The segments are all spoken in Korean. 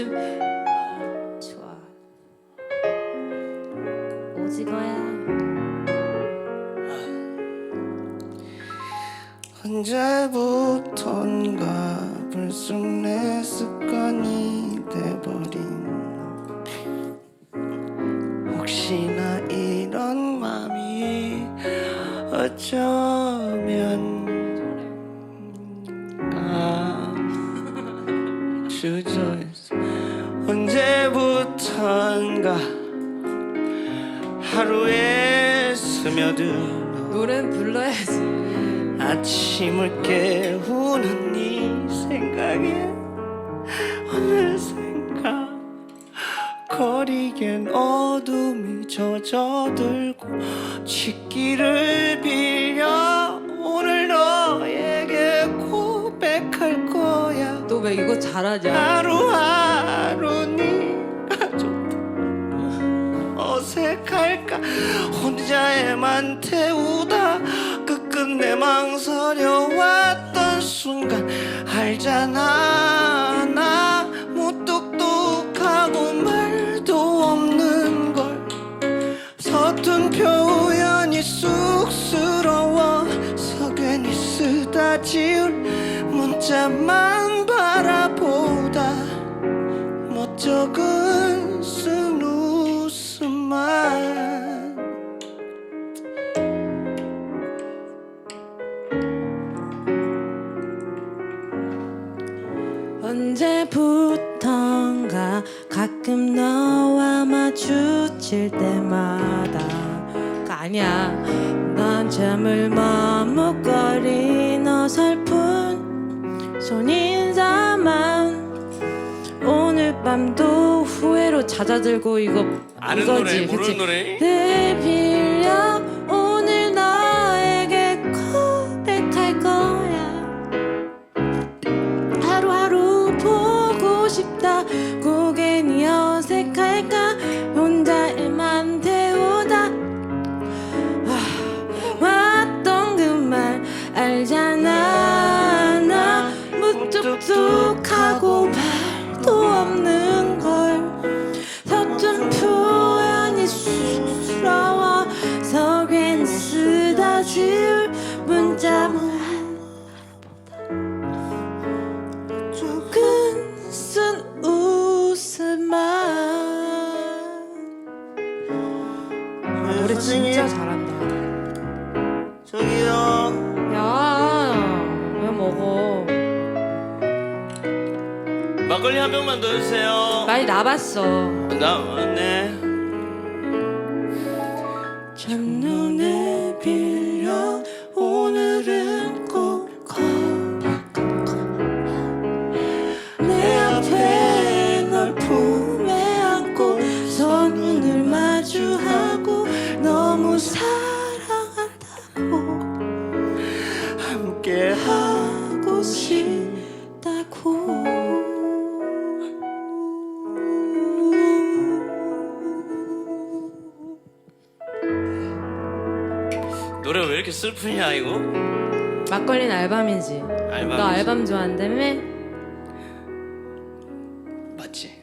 춤 좋아. 오지거야. 언제부턴가 불쑥 내 습관이 돼버린 혹시나 이런 맘이 어쩌면 아 주저했어 언제부턴가 하루에 스며든 노래는 불러야지. 아침을 깨우는 네 생각에 어느샌가 거리엔 어둠이 젖어들고 쥐기를 빌려 오늘 너에게 고백할 거야. 너 왜 이거 잘하냐 하루하루 어색할까? 혼자에만 태우다. 끝끝내 망설여왔던 순간 알잖아. 나 무뚝뚝하고 말도 없는 걸. 서툰 표현이 쑥스러워서 괜히 쓰다 지운 문자만 바라보다. 멋쩍은 언제부턴가 가끔 너와 마주칠 때마다. 그 아니야. 난 잠을 머뭇거린 어설픈 손인사만 오늘 밤도 후회로 잦아들고 이거 아는 이거지 노래 모르는 그치? 노래? 늘 보고 싶다. 고개니 어색할까? 혼자에만 태우다. 아, 왔던 그 말 알잖아. 나 무뚝뚝하고 말도 없는 걸. 서툰 표현이 쑥스러워서 괜히 쓰다 지울 문자 막걸리 한 병만 더 주세요. 많이 나봤어. 나네. 첫눈에 빌려 오늘은 꼭 내 앞에 널 품에 안고 손눈을 마주하고 너무 사랑한다고. 함께 하 노래 왜 이렇게 슬프냐 이거 막걸리는 알밤이지 알밤이지. 너 알밤 좋아한다며? 맞지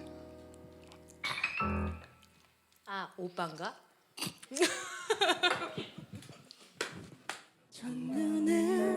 아 오빠인가? 눈을 빌